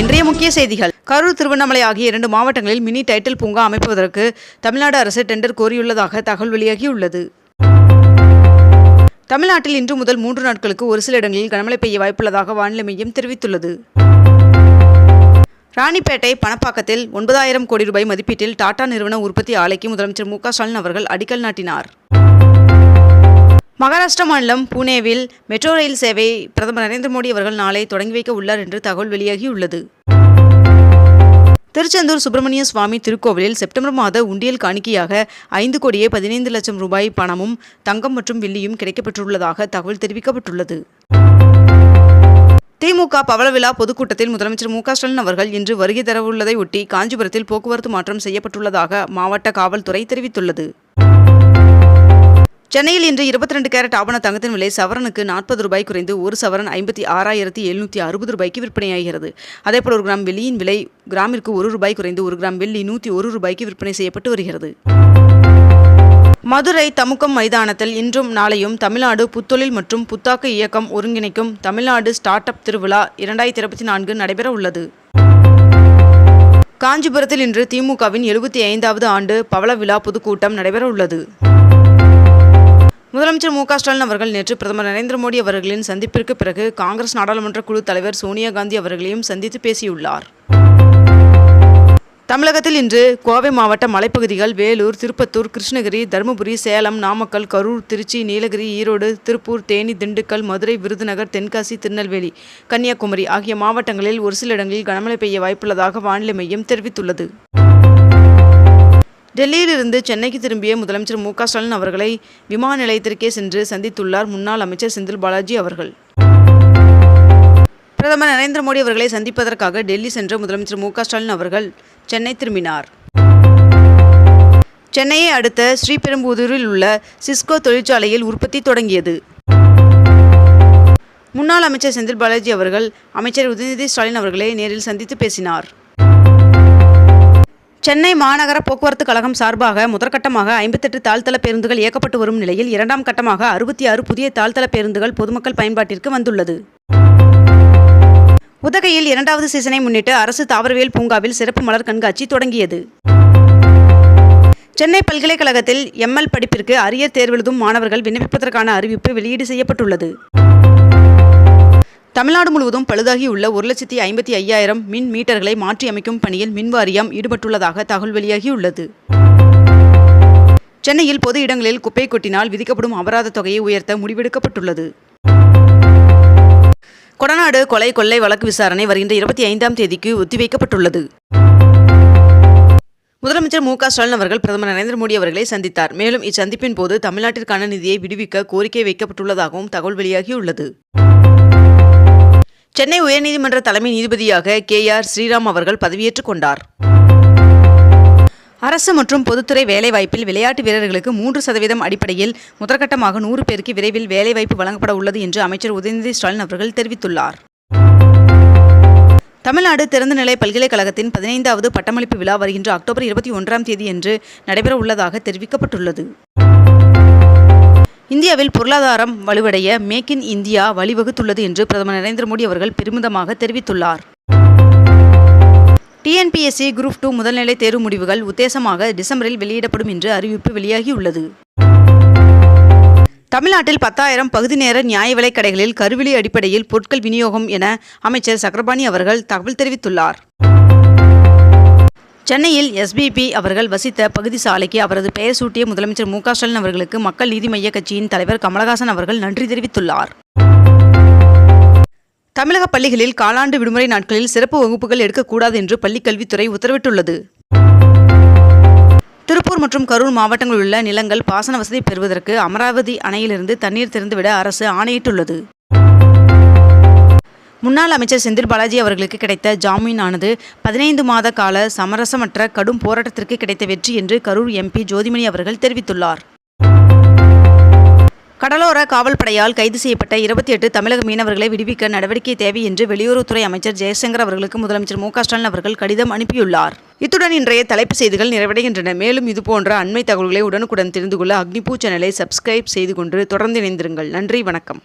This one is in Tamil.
இன்றைய முக்கிய செய்திகள். கரூர் திருவண்ணாமலை ஆகிய இரண்டு மாவட்டங்களில் மினி டைட்டில் பூங்கா அமைப்பதற்கு தமிழ்நாடு அரசு டெண்டர் கோரியுள்ளதாக தகவல் வெளியாகியுள்ளது. தமிழ்நாட்டில் இன்று முதல் மூன்று நாட்களுக்கு ஒரு சில இடங்களில் கனமழை பெய்ய வாய்ப்புள்ளதாக வானிலை மையம் தெரிவித்துள்ளது. ராணிப்பேட்டை பணப்பாக்கத்தில் ஒன்பதாயிரம் கோடி ரூபாய் மதிப்பீட்டில் டாடா நிறுவன உற்பத்தி ஆலைக்கு முதலமைச்சர் மு க ஸ்டாலின் அவர்கள் அடிக்கல் நாட்டினார். மகாராஷ்டிரா மாநிலம் புனேவில் மெட்ரோ ரயில் சேவை பிரதமர் நரேந்திர மோடி அவர்கள் நாளை தொடங்கி வைக்க உள்ளார் என்று தகவல் வெளியாகியுள்ளது. திருச்செந்தூர் சுப்பிரமணிய சுவாமி திருக்கோவிலில் செப்டம்பர் மாத உண்டியல் காணிக்கையாக ஐந்து கோடியே பதினைந்து லட்சம் ரூபாய் பணமும் தங்கம் மற்றும் வெள்ளியும் கிடைக்கப்பெற்றுள்ளதாக தகவல் தெரிவிக்கப்பட்டுள்ளது. திமுக பவளவிழா பொதுக்கூட்டத்தில் முதலமைச்சர் மு ஸ்டாலின் அவர்கள் இன்று வருகை தரவுள்ளதை ஒட்டி காஞ்சிபுரத்தில் போக்குவரத்து மாற்றம் செய்யப்பட்டுள்ளதாக மாவட்ட காவல்துறை தெரிவித்துள்ளது. சென்னையில் இன்று இருபத்தி ரெண்டு கேரட் ஆபண தங்கத்தின் விலை சவரனுக்கு நாற்பது ரூபாய் குறைந்து ஒரு சவரன் ஐம்பத்தி ஆறாயிரத்தி எழுநூற்றி அறுபது ரூபாய்க்கு விற்பனையாகிறது. அதேபோல் ஒரு கிராம் வெள்ளியின் விலை கிராமிற்கு ஒரு ரூபாய் குறைந்து ஒரு கிராம் வெள்ளி நூற்றி ஒரு ரூபாய்க்கு விற்பனை செய்யப்பட்டு வருகிறது. மதுரை தமுக்கம் மைதானத்தில் இன்றும் நாளையும் தமிழ்நாடு புத்தொழில் மற்றும் புத்தாக்க இயக்கம் ஒருங்கிணைக்கும் தமிழ்நாடு ஸ்டார்ட் அப் திருவிழா இரண்டாயிரத்தி இருபத்தி நான்கு நடைபெற உள்ளது. காஞ்சிபுரத்தில் இன்று திமுகவின் எழுபத்தி ஐந்தாவது ஆண்டு பவள விழா பொதுக்கூட்டம் நடைபெற உள்ளது. முதலமைச்சர் மு க ஸ்டாலின் அவர்கள் நேற்று பிரதமர் நரேந்திர மோடி அவர்களின் சந்திப்பிற்கு பிறகு காங்கிரஸ் நாடாளுமன்ற குழு தலைவர் சோனியா காந்தி அவர்களையும் சந்தித்து பேசியுள்ளார். தமிழகத்தில் இன்று கோவை மாவட்ட மலைப்பகுதிகள் வேலூர் திருப்பத்தூர் கிருஷ்ணகிரி தருமபுரி சேலம் நாமக்கல் கரூர் திருச்சி நீலகிரி ஈரோடு திருப்பூர் தேனி திண்டுக்கல் மதுரை விருதுநகர் தென்காசி திருநெல்வேலி கன்னியாகுமரி ஆகிய மாவட்டங்களில் ஒரு சில இடங்களில் கனமழை பெய்ய வாய்ப்புள்ளதாக வானிலை மையம் தெரிவித்துள்ளது. டெல்லியிலிருந்து சென்னைக்கு திரும்பிய முதலமைச்சர் மு க ஸ்டாலின் அவர்களை விமான நிலையத்திற்கே சென்று சந்தித்துள்ளார் முன்னாள் அமைச்சர் செந்தில் பாலாஜி அவர்கள். பிரதமர் நரேந்திர மோடி அவர்களை சந்திப்பதற்காக டெல்லி சென்ற முதலமைச்சர் மு க ஸ்டாலின் அவர்கள் சென்னை திரும்பினார். சென்னையை அடுத்த ஸ்ரீபெரும்புதூரில் உள்ள சிஸ்கோ தொழிற்சாலையில் உற்பத்தி தொடங்கியது. முன்னாள் அமைச்சர் செந்தில் பாலாஜி அவர்கள் அமைச்சர் உதயநிதி ஸ்டாலின் அவர்களை நேரில் சந்தித்து பேசினார். சென்னை மாநகர போக்குவரத்து கழகம் சார்பாக முதற்கட்டமாக ஐம்பத்தெட்டு தாழ்த்தள பேருந்துகள் இயக்கப்பட்டு வரும் நிலையில் இரண்டாம் கட்டமாக அறுபத்தி ஆறு புதிய தாழ்த்தள பேருந்துகள் பொதுமக்கள் பயன்பாட்டிற்கு வந்துள்ளது. உதகையில் இரண்டாவது சீசனை முன்னிட்டு அரசு தாவரவியல் பூங்காவில் சிறப்பு மலர் கண்காட்சி தொடங்கியது. சென்னை பல்கலைக்கழகத்தில் எம்எல் படிப்பிற்கு அரியர் தேர்வெழுதும் மாணவர்கள் விண்ணப்பிப்பதற்கான அறிவிப்பு வெளியீடு செய்யப்பட்டுள்ளது. தமிழ்நாடு முழுவதும் பழுதாகியுள்ள ஒரு லட்சத்தி ஐம்பத்தி ஐயாயிரம் மின் மீட்டர்களை மாற்றியமைக்கும் பணியில் மின்வாரியம் ஈடுபட்டுள்ளதாக தகவல் வெளியாகியுள்ளது. சென்னையில் பொது இடங்களில் குப்பை கொட்டினால் விதிக்கப்படும் அபராத தொகையை உயர்த்த முடிவெடுக்கப்பட்டுள்ளது. கொடநாடு கொலை கொள்ளை வழக்கு விசாரணை வருகின்ற இருபத்தி ஐந்தாம் தேதிக்கு ஒத்திவைக்கப்பட்டுள்ளது. முதலமைச்சர் மு க ஸ்டாலின் அவர்கள் பிரதமர் நரேந்திர மோடி அவர்களை சந்தித்தார். மேலும் இச்சந்திப்பின் போது தமிழ்நாட்டிற்கான நிதியை விடுவிக்க கோரிக்கை வைக்கப்பட்டுள்ளதாகவும் தகவல் வெளியாகியுள்ளது. சென்னை உயர்நீதிமன்ற தலைமை நீதிபதியாக கே ஆர் ஸ்ரீராம் அவர்கள் பதவியேற்றுக் கொண்டார். அரசு மற்றும் பொதுத்துறை வேலைவாய்ப்பில் விளையாட்டு வீரர்களுக்கு மூன்று சதவீதம் அடிப்படையில் முதற்கட்டமாக நூறு பேருக்கு விரைவில் வேலைவாய்ப்பு வழங்கப்பட உள்ளது என்று அமைச்சர் உதயநிதி ஸ்டாலின் அவர்கள் தெரிவித்துள்ளார். தமிழ்நாடு திறந்தநிலை பல்கலைக்கழகத்தின் பதினைந்தாவது பட்டமளிப்பு விழா வருகின்ற அக்டோபர் இருபத்தி ஒன்றாம் தேதியன்று நடைபெற உள்ளதாக தெரிவிக்கப்பட்டுள்ளது. இந்தியாவில் பொருளாதாரம் வலுவடைய மேக் இன் இந்தியா வழிவகுத்துள்ளது என்று பிரதமர் நரேந்திர மோடி அவர்கள் பெருமிதமாக தெரிவித்துள்ளார். டிஎன்பிஎஸ்சி குரூப் டூ முதல்நிலை தேர்வு முடிவுகள் உத்தேசமாக டிசம்பரில் வெளியிடப்படும் என்று அறிவிப்பு வெளியாகியுள்ளது. தமிழ்நாட்டில் பத்தாயிரம் பகுதி நேர நியாய விலைக் கடைகளில் கருவிலி அடிப்படையில் பொருட்கள் விநியோகம் என அமைச்சர் சக்கரபாணி அவர்கள் தகவல் தெரிவித்துள்ளார். சென்னையில் எஸ்பிபி அவர்கள் வசித்த பகுதி சாலைக்கு அவரது பெயர் சூட்டிய முதலமைச்சர் மு ஸ்டாலின் அவர்களுக்கு மக்கள் நீதி மய்ய கட்சியின் தலைவர் கமலஹாசன் அவர்கள் நன்றி தெரிவித்துள்ளார். தமிழக பள்ளிகளில் காலாண்டு விடுமுறை நாட்களில் சிறப்பு வகுப்புகள் எடுக்கக்கூடாது என்று பள்ளிக்கல்வித்துறை உத்தரவிட்டுள்ளது. திருப்பூர் மற்றும் கரூர் மாவட்டங்களில் உள்ள நிலங்கள் பாசன வசதி பெறுவதற்கு அமராவதி அணையிலிருந்து தண்ணீர் திறந்துவிட அரசு ஆணையிட்டுள்ளது. முன்னாள் அமைச்சர் செந்தில் பாலாஜி அவர்களுக்கு கிடைத்த ஜாமீனானது பதினைந்து மாத கால சமரசமற்ற கடும் போராட்டத்திற்கு கிடைத்த வெற்றி என்று கரூர் எம்பி ஜோதிமணி அவர்கள் தெரிவித்துள்ளார். கடலோர காவல்படையால் கைது செய்யப்பட்ட இருபத்தி எட்டு தமிழக மீனவர்களை விடுவிக்க நடவடிக்கை தேவை என்று வெளியுறவுத்துறை அமைச்சர் ஜெயசங்கர் அவர்களுக்கு முதலமைச்சர் மு ஸ்டாலின் அவர்கள் கடிதம் அனுப்பியுள்ளார். இத்துடன் இன்றைய தலைப்புச் செய்திகள் நிறைவடைகின்றன. மேலும் இதுபோன்ற அண்மை தகவல்களை உடனுக்குடன் தெரிந்து கொள்ள அக்னிபூ சேனலை சப்ஸ்கிரைப் செய்து கொண்டு தொடர்ந்து இணைந்திருங்கள். நன்றி வணக்கம்.